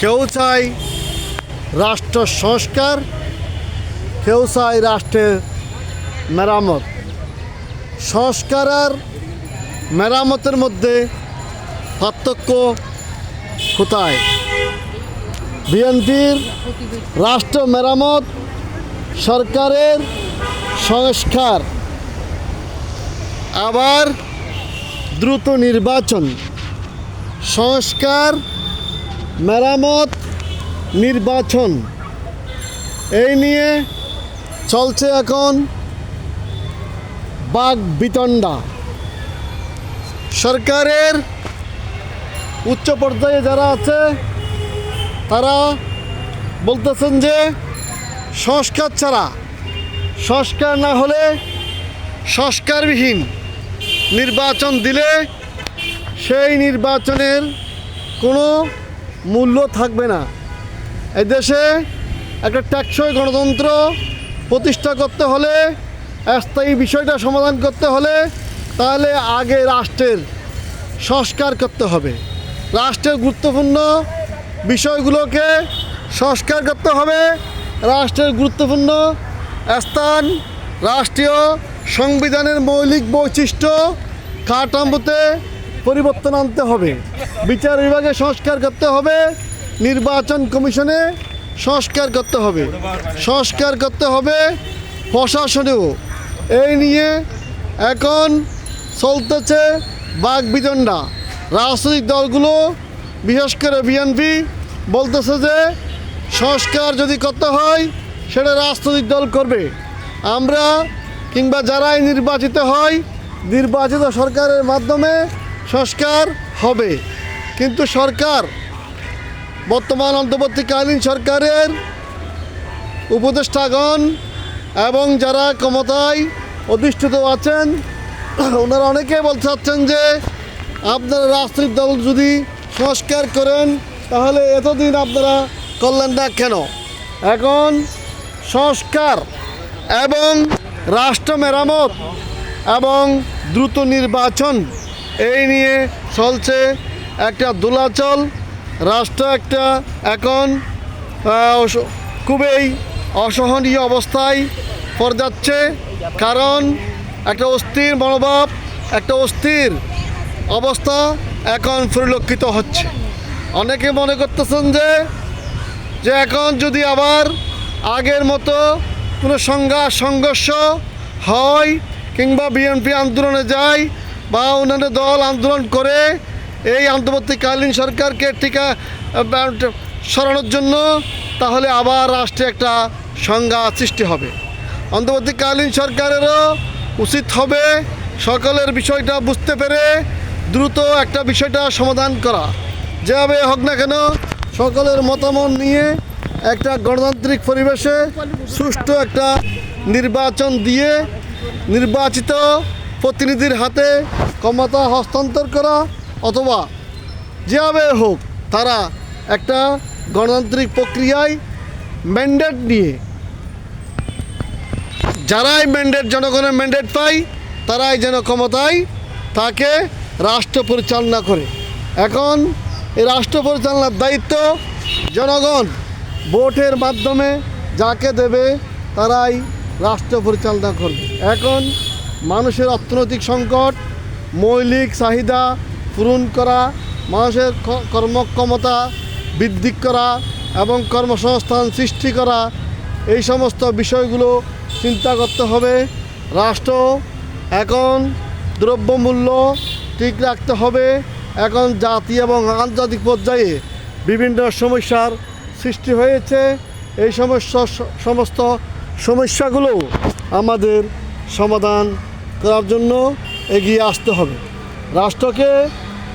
কেউ চায় রাষ্ট্র সংস্কার কেউ চায় রাষ্ট্রের মেরামত। সংস্কার আর মেরামতের মধ্যে পার্থক্য কোথায়? বিএনপির রাষ্ট্র মেরামত সরকারের সংস্কার। আবার দ্রুত নির্বাচন। সংস্কার মেরামত, নির্বাচন। এই নিয়ে চলছে এখন বাঘ বিতণ্ডা। সরকারের উচ্চ পর্যায়ে যারা আছে, তারা বলতেছেন যে সংস্কার ছাড়া, সংস্কার না হলে সংস্কারবিহীন নির্বাচন দিলে সেই নির্বাচনের কোনো মূল্য থাকবে না। এই দেশে একটা ট্যাক্সই গণতন্ত্র প্রতিষ্ঠা করতে হলে, স্থায়ী বিষয়টা সমাধান করতে হলে তাহলে আগে রাষ্ট্রের সংস্কার করতে হবে। রাষ্ট্রের গুরুত্বপূর্ণ বিষয়গুলোকে সংস্কার করতে হবে। রাষ্ট্রের গুরুত্বপূর্ণ স্থান, রাষ্ট্রীয় সংবিধানের মৌলিক বৈশিষ্ট্য, কাঠামোতে পরিবর্তন আনতে হবে। বিচার বিভাগে সংস্কার করতে হবে। নির্বাচন কমিশনে সংস্কার করতে হবে। সংস্কার করতে হবে প্রশাসনেও। এই নিয়ে এখন চলতেছে বাঘ বিতণ্ডা রাজনৈতিক দলগুলো, বিশেষ করে বিএনপি, বলতেছে যে সংস্কার যদি করতে হয়, সেটা রাজনৈতিক দল করবে। আমরা কিংবা যারাই নির্বাচিত হয়, নির্বাচিত সরকারের মাধ্যমে সংস্কার হবে। কিন্তু সরকার, বর্তমান অন্তর্বর্তীকালীন সরকারের উপদেষ্টাগণ এবং যারা ক্ষমতায় অধিষ্ঠিত আছেন, ওনারা অনেকে বলতে চাচ্ছেন যে, আপনারা রাজনৈতিক দল যদি সংস্কার করেন, তাহলে এতদিন আপনারা করলেন না কেন? এখন সংস্কার এবং রাষ্ট্র মেরামত এবং দ্রুত নির্বাচন এই নিয়ে চলছে একটা দোলাচল, রাষ্ট্র একটা এখন খুবই অসহনীয় অবস্থায় পড়ে যাচ্ছে। কারণ একটা অস্থির মনোভাব, একটা অস্থির অবস্থা এখন পরিলক্ষিত হচ্ছে। অনেকে মনে করতেছেন যে যে এখন যদি আবার আগের মতো কোনো সংঘাত সংঘর্ষ হয় কিংবা বিএনপি আন্দোলনে যায় বা অন্যান্য দল আন্দোলন করে এই অন্তর্বর্তীকালীন সরকারকে টিকা সরানোর জন্য তাহলে আবার রাষ্ট্রে একটা সংজ্ঞা সৃষ্টি হবে। অন্তর্বর্তীকালীন সরকারেরও উচিত হবে সকলের বিষয়টা বুঝতে পেরে দ্রুত একটা বিষয়টা সমাধান করা। যেভাবে হোক না কেন, সকলের মতামত নিয়ে একটা গণতান্ত্রিক পরিবেশে সুষ্ঠু একটা নির্বাচন দিয়ে নির্বাচিত প্রতিনিধির হাতে ক্ষমতা হস্তান্তর করা অথবা যেভাবে হোক তারা একটা গণতান্ত্রিক প্রক্রিয়ায় ম্যান্ডেট নিয়ে, যারাই ম্যান্ডেট জনগণের ম্যান্ডেট পায়, তারাই যেন ক্ষমতায় তাকে রাষ্ট্র পরিচালনা করে। এখন এই রাষ্ট্র পরিচালনার দায়িত্ব জনগণ। ভোটের মাধ্যমে যাকে দেবে, তারাই রাষ্ট্র পরিচালনা করবে। এখন মানুষের অর্থনৈতিক সংকট, মৌলিক চাহিদা পূরণ করা, মানুষের কর্মক্ষমতা বৃদ্ধি করা এবং কর্মসংস্থান সৃষ্টি করা, এই সমস্ত বিষয়গুলো চিন্তা করতে হবে। রাষ্ট্র এখন দ্রব্যমূল্য ঠিক রাখতে হবে। এখন জাতি এবং আন্তর্জাতিক পর্যায়ে বিভিন্ন সমস্যার সৃষ্টি হয়েছে। এই সমস্যা সমস্ত সমস্যাগুলো আমাদের সমাধান করার জন্য এগিয়ে আসতে হবে। রাষ্ট্রকে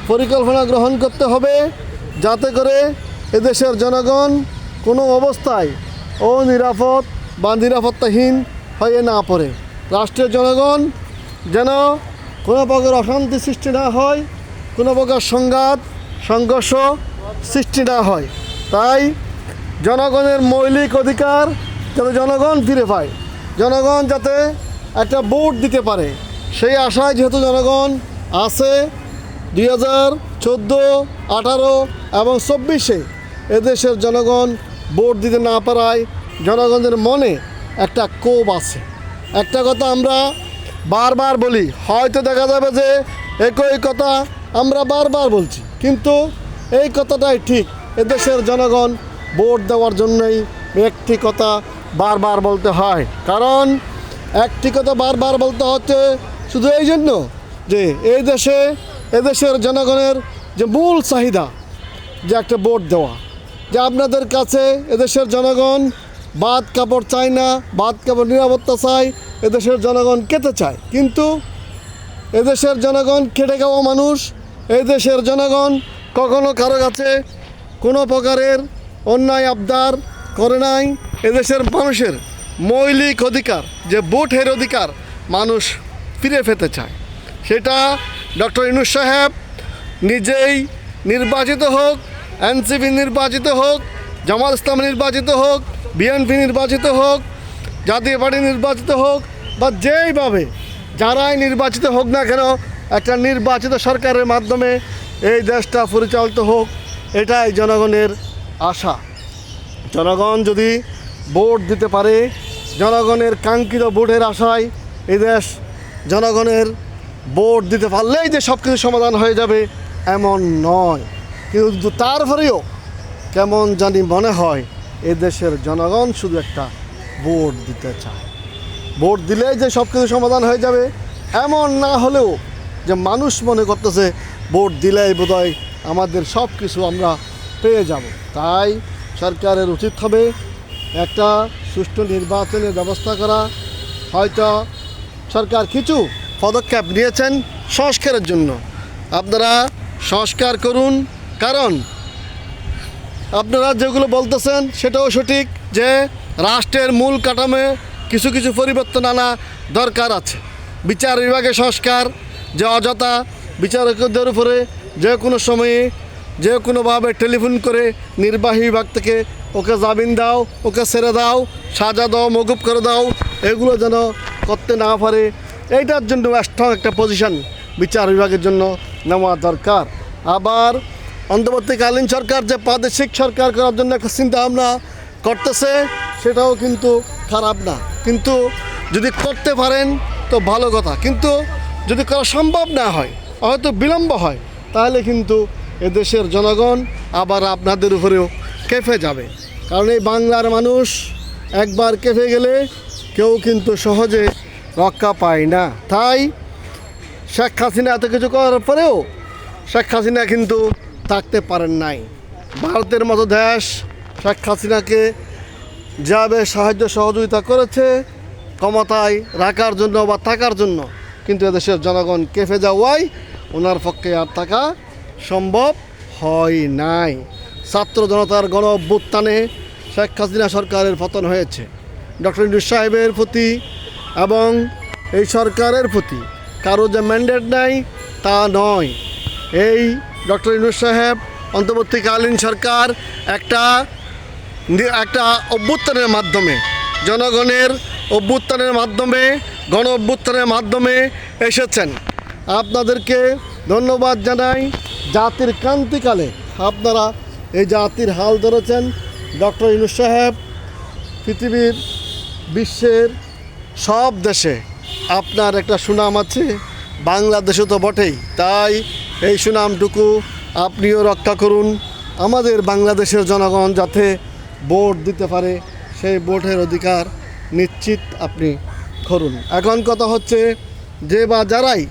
পরিকল্পনা গ্রহণ করতে হবে যাতে করে এদেশের জনগণ কোনো অবস্থায় অনিরাপদ বা নিরাপত্তাহীন হয়ে না পড়ে। রাষ্ট্রের জনগণ যেন কোনো প্রকার অশান্তি সৃষ্টি না হয়, কোনো প্রকার সংঘাত, সংঘর্ষ সৃষ্টি না হয়। তাই জনগণের মৌলিক অধিকার যাতে জনগণ ফিরে পায়। জনগণ যাতে একটা ভোট দিতে পারে। সেই আশায় যেহেতু জনগণ আছে, দুই হাজার চোদ্দ, আঠারো এবং চব্বিশে এদেশের জনগণ ভোট দিতে না পারায় জনগণের মনে একটা কোপ আছে। একটা কথা আমরা বারবার বলি, হয়তো দেখা যাবে যে একই কথা আমরা বারবার বলছি, কিন্তু এই কথাটাই ঠিক। এদেশের জনগণ ভোট দেওয়ার জন্যই একটি কথা বারবার বলতে হয়, কারণ একটি কথা বারবার বলতে হচ্ছে, শুধু এই জন্য যে এই দেশে এদেশের জনগণের যে মূল চাহিদা, যে একটা ভোট দেওয়া, যে আপনাদের কাছে এদেশের জনগণ বাদ কাপড় চায় না, বাদ কাপড় নিরাপত্তা চায় এদেশের জনগণ খেতে চায়। কিন্তু এদেশের জনগণ খেটে খাওয়া মানুষ এই দেশের জনগণ কখনো কারও কাছে কোনো প্রকারের অন্যায় আবদার করে নাই এদেশের মানুষের মৌলিক অধিকার, যে ভোটের অধিকার মানুষ ফিরে পেতে চায়। সেটা ডক্টর ইনুস সাহেব নিজেই নির্বাচিত হোক, এনসিপি নির্বাচিত হোক জামাত ইসলাম নির্বাচিত হোক, বিএনপি নির্বাচিত হোক, জাতীয় পার্টি নির্বাচিত হোক, বা যেইভাবে যারাই নির্বাচিত হোক না কেন, একটা নির্বাচিত সরকারের মাধ্যমে এই দেশটা পরিচালিত হোক, এটাই জনগণের আশা। জনগণ যদি ভোট দিতে পারে। জনগণের কাঙ্ক্ষিত ভোটের আশায় দেশ জনগণের ভোট দিতে পারলেই যে সব কিছু সমাধান হয়ে যাবে, এমন নয়। কিন্তু তারপরেও কেমন জানি মনে হয়, এ দেশের জনগণ শুধু একটা ভোট দিতে চায়। ভোট দিলেই যে সব কিছু সমাধান হয়ে যাবে, এমন না হলেও যে মানুষ মনে করতেছে, ভোট দিলেই বোধহয় আমাদের সব কিছু আমরা পেয়ে যাব। তাই সরকারের উচিত হবে একটা সুষ্ঠু নির্বাচনের ব্যবস্থা করা হয়তো সরকার কিছু পদক্ষেপ নিয়েছেন সংস্কারের জন্য। আপনারা সংস্কার করুন, কারণ আপনারা যেগুলো বলতেছেন সেটাও সঠিক যে রাষ্ট্রের মূল কাঠামো কিছু কিছু পরিবর্তন আনা দরকার আছে। বিচার বিভাগের সংস্কার, যে অযথা বিচারকদের উপরে যে কোনো সময়ে যে কোনোভাবে টেলিফোন করে নির্বাহী বিভাগ থেকে ওকে জামিন দাও, ওকে ছেড়ে দাও, সাজা দাও, মকুব করে দাও, এগুলো যেন করতে না পারে। এইটার জন্য স্ট্রং একটা পজিশন বিচার বিভাগের জন্য নেওয়া দরকার। আবার অন্তর্বর্তীকালীন সরকার যে প্রাদেশিক সরকার করার জন্য একটা চিন্তা ভাবনা করতেছে, সেটাও কিন্তু খারাপ না। কিন্তু যদি করতে পারেন তো ভালো কথা। কিন্তু যদি করা সম্ভব না হয়, হয়তো বিলম্ব হয়, তাহলে কিন্তু এদেশের জনগণ আবার আপনাদের উপরেও কেঁপে যাবে। কারণ এই বাংলার মানুষ একবার কেঁপে গেলে কেউ কিন্তু সহজে রক্ষা পায় না। তাই শেখ হাসিনা এত কিছু করার পরেও শেখ হাসিনা কিন্তু থাকতে পারেন নাই। ভারতের মতো দেশ শেখ হাসিনাকে যাবে সাহায্য সহযোগিতা করেছে, ক্ষমতায় রাখার জন্য বা থাকার জন্য, কিন্তু এদেশের জনগণ কেঁপে যাওয়ায় ওনার পক্ষে আর থাকা সম্ভব হয় নাই। ছাত্র জনতার গণ অভ্যুত্থানে শেখ হাসিনা সরকারের পতন হয়েছে। ডক্টর ইনুস সাহেবের প্রতি এবং এই সরকারের প্রতি কারও যে ম্যান্ডেট নাই, তা নয়। এই ডক্টর ইনুস সাহেব অন্তর্বর্তীকালীন সরকার একটা একটা অভ্যুত্থানের মাধ্যমে, জনগণের অভ্যুত্থানের মাধ্যমে গণ অভ্যুত্থানের মাধ্যমে এসেছেন। আপনাদেরকে ধন্যবাদ জানাই। জাতির ক্রান্তিকালে আপনারা এই জাতির হাল ধরেছেন ডক্টর ইনুস সাহেব। পৃথিবীর বিশ্বের সব দেশে আপনার একটা সুনাম আছে বাংলাদেশে তো বটেই। তাই এই সুনামটুকু আপনিও রক্ষা করুন। আমাদের বাংলাদেশের জনগণ যাতে ভোট দিতে পারে, সেই ভোটের অধিকার নিশ্চিত আপনি করুন। এখন কথা হচ্ছে যে বা যারাই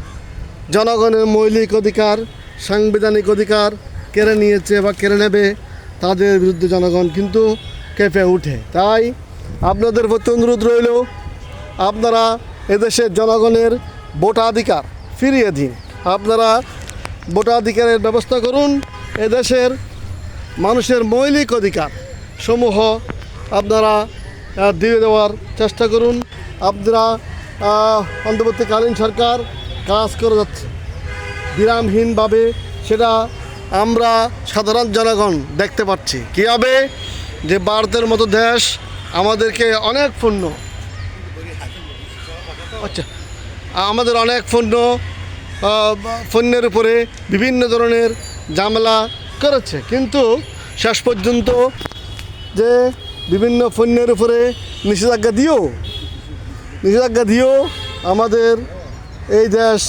জনগণের মৌলিক অধিকার, সাংবিধানিক অধিকার কেড়ে নিয়েছে বা কেড়ে নেবে তাদের বিরুদ্ধে জনগণ কিন্তু কেঁপে উঠে তাই আপনাদের প্রতি অনুরোধ রইল, আপনারা এদেশের জনগণের ভোটাধিকার ফিরিয়ে দিন। আপনারা ভোটাধিকারের ব্যবস্থা করুন, এদেশের মানুষের মৌলিক অধিকার সমূহ আপনারা দিয়ে দেওয়ার চেষ্টা করুন। আপনারা অন্তর্বর্তীকালীন সরকার কাজ করে যাচ্ছে। বিরামহীনভাবে সেটা আমরা সাধারণ জনগণ দেখতে পাচ্ছি। কীভাবে যে ভারতের মতো দেশ আমাদেরকে অনেক পণ্য আচ্ছা। আমাদের অনেক পণ্য পণ্যের উপরে বিভিন্ন ধরনের ঝামেলা করেছে। কিন্তু শেষ পর্যন্ত যে বিভিন্ন পণ্যের উপরে নিষেধাজ্ঞা দিও নিষেধাজ্ঞা দিও আমাদের এই দেশ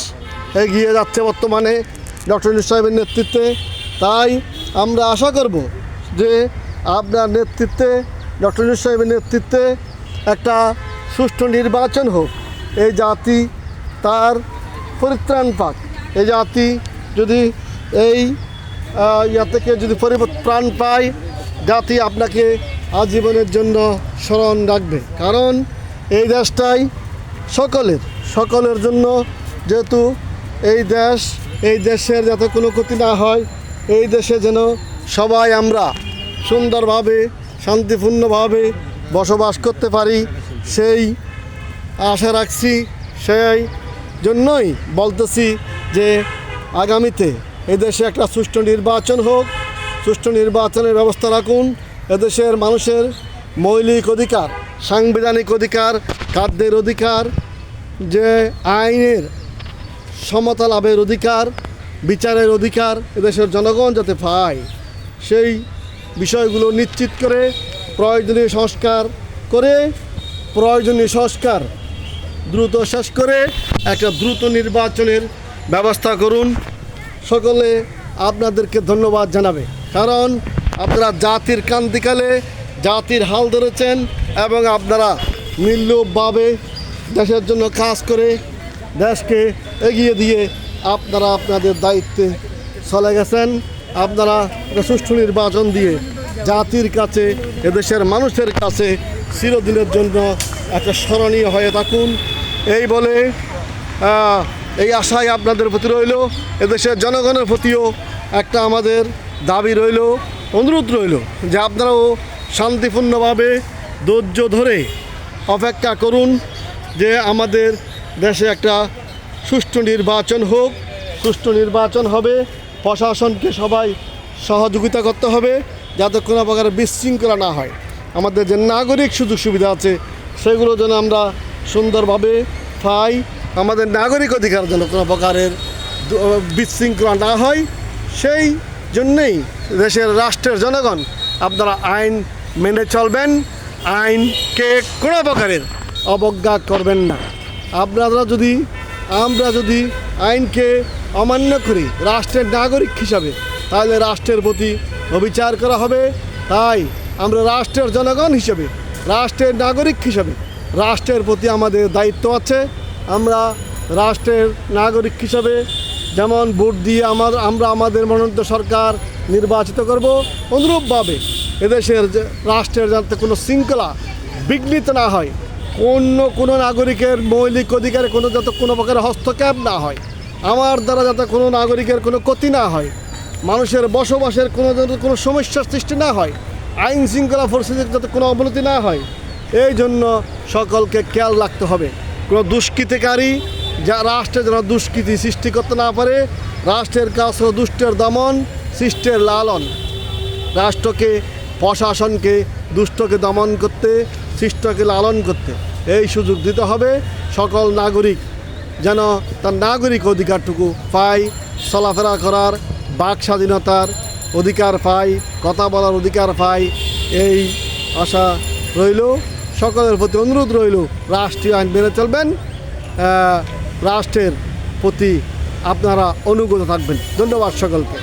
এগিয়ে যাচ্ছে বর্তমানে। ডক্টর সাহেবের নেতৃত্বে তাই আমরা আশা করব যে আপনার নেতৃত্বে, ডক্টর ইউনূস সাহেবের নেতৃত্বে একটা সুষ্ঠু নির্বাচন হোক। এই জাতি তার পরিত্রাণ পাক। এই জাতি যদি এই ইয়া থেকে যদি পরিত্রাণ পায়, জাতি আপনাকে আজীবনের জন্য স্মরণ রাখবে। কারণ এই দেশটাই সকলের সকলের জন্য যেহেতু এই দেশ, এই দেশের যাতে কোনো ক্ষতি না হয় এই দেশে যেন সবাই আমরা সুন্দরভাবে, শান্তিপূর্ণভাবে বসবাস করতে পারি, সেই আশা রাখছি, সেই জন্যই বলতেছি যে আগামীতে এদেশে একটা সুষ্ঠু নির্বাচন হোক। সুষ্ঠু নির্বাচনের ব্যবস্থা রাখুন। এদেশের মানুষের মৌলিক অধিকার, সাংবিধানিক অধিকার, খাদ্যের অধিকার, যে আইনের সমতা লাভের অধিকার বিচারের অধিকার এদেশের জনগণ যাতে পায়, সেই বিষয়গুলো নিশ্চিত করে, প্রয়োজনীয় সংস্কার করে, প্রয়োজনীয় সংস্কার দ্রুত শেষ করে একটা দ্রুত নির্বাচনের ব্যবস্থা করুন। সকলে আপনাদেরকে ধন্যবাদ জানাবে, কারণ আপনারা জাতির কান্তিকালে জাতির হাল ধরেছেন এবং আপনারা নির্লোভভাবে দেশের জন্য কাজ করে দেশকে এগিয়ে দিয়ে আপনারা আপনাদের দায়িত্বে চলে গেছেন। আপনারা সুষ্ঠু নির্বাচন দিয়ে জাতির কাছে, এদেশের মানুষের কাছে চিরদিনের জন্য একটা স্মরণীয় হয়ে থাকুন। এই বলে এই আশায় আপনাদের প্রতি রইল, এদেশের জনগণের প্রতিও একটা আমাদের দাবি রইল, অনুরোধ রইল যে আপনারাও শান্তিপূর্ণভাবে ধৈর্য ধরে অপেক্ষা করুন যে আমাদের দেশে একটা সুষ্ঠু নির্বাচন হোক, সুষ্ঠু নির্বাচন হবে, প্রশাসনকে সবাই সহযোগিতা করতে হবে, যাতে কোনো প্রকার বিশৃঙ্খলা না হয়। আমাদের যে নাগরিক সুযোগ সুবিধা আছে, সেগুলো যেন আমরা সুন্দরভাবে পাই। আমাদের নাগরিক অধিকার যেন কোনো প্রকারের বিশৃঙ্খলা না হয়, সেই জন্যেই দেশের রাষ্ট্রের জনগণ আপনারা আইন মেনে চলবেন, আইনকে কোনো প্রকারের অবজ্ঞা করবেন না। আপনারা যদি আমরা যদি আইনকে অমান্য করি রাষ্ট্রের নাগরিক হিসাবে, তাহলে রাষ্ট্রের প্রতি অবিচার করা হবে। তাই আমরা রাষ্ট্রের জনগণ হিসেবে, রাষ্ট্রের নাগরিক হিসাবে, রাষ্ট্রের প্রতি আমাদের দায়িত্ব আছে। আমরা রাষ্ট্রের নাগরিক হিসাবে যেমন ভোট দিয়ে আমার আমরা আমাদের মনোনীত সরকার নির্বাচিত করব, অনুরূপভাবে এদেশের রাষ্ট্রের যাতে কোনো শৃঙ্খলা বিঘ্নিত না হয় অন্য কোনো নাগরিকের মৌলিক অধিকারে কোনো যাতে কোনো প্রকার হস্তক্ষেপ না হয়। আমার দ্বারা যাতে কোনো নাগরিকের কোনো ক্ষতি না হয়, মানুষের বসবাসের কোনো যাতে কোনো সমস্যার সৃষ্টি না হয়, আইন শৃঙ্খলা পরিস্থিতির যাতে কোনো অবনতি না হয়, এই জন্য সকলকে খেয়াল রাখতে হবে। কোনো দুষ্কৃতিকারী যা রাষ্ট্রে যেন দুষ্কৃতি সৃষ্টি করতে না পারে, রাষ্ট্রের কাজ হলো দুষ্টের দমন, সৃষ্টের লালন। রাষ্ট্রকে, প্রশাসনকে, দুষ্টকে দমন করতে শিষ্টকে লালন করতে। এই সুযোগ দিতে হবে সকল নাগরিক যেন তার নাগরিক অধিকারটুকু পায়, চলাফেরা করার, বাক স্বাধীনতার অধিকার পায়, কথা বলার অধিকার পায়। এই আশা রইল, সকলের প্রতি অনুরোধ রইল, রাষ্ট্রীয় আইন মেনে চলবেন রাষ্ট্রের প্রতি আপনারা অনুগত থাকবেন। ধন্যবাদ সকলকে।